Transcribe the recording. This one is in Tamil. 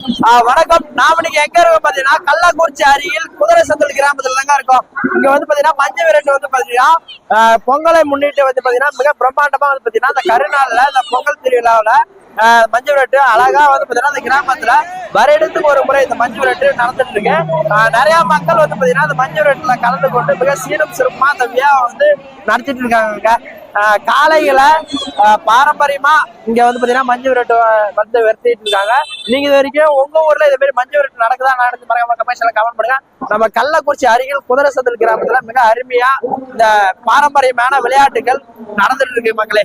வணக்கம். நாம இன்னைக்கு எங்க இருக்கோம் பாத்தீங்கன்னா கள்ளக்குறிச்சி அருகில் குதிரை சந்தல் கிராமத்துல தாங்க இருக்கோம். இங்க வந்து பாத்தீங்கன்னா மஞ்சள் விரட்டு வந்து பாத்தீங்கன்னா பொங்கலை முன்னிட்டு வந்து பாத்தீங்கன்னா மிக பிரம்மாண்டமா வந்து பாத்தீங்கன்னா அந்த கருநாள்ல இந்த பொங்கல் திருவிழாவில மஞ்சள் விரட்டு அழகா வந்து பாத்தீங்கன்னா அந்த கிராமத்துல வருடத்துக்கு ஒரு முறை இந்த மஞ்சள் விரட்டு நடந்துட்டு இருக்கு. நிறைய மக்கள் வந்து பாத்தீங்கன்னா அந்த மஞ்சள் விரட்டுல கலந்து கொண்டு மிக சீரும் சிறப்புமா அந்த விழாவை வந்து நடத்திட்டு இருக்காங்க காளைகளை பாரம்பரியமா இங்க வந்து பாத்தீங்கன்னா மஞ்சு விரட்டு வந்து விரட்டிட்டு இருக்காங்க. நீங்க இது வரைக்கும் உங்க ஊர்ல இது மாதிரி மஞ்சு விரட்டு நடக்குதா நடந்து மறக்காம கமெண்ட்ஸ்ல கமெண்ட் பண்ணுங்க. நம்ம கள்ளக்குறிச்சி அருகில் குதிரை சந்தல் கிராமத்துல மிக அருமையா இந்த பாரம்பரியமான விளையாட்டுகள் நடந்துட்டு இருக்கு மக்களே.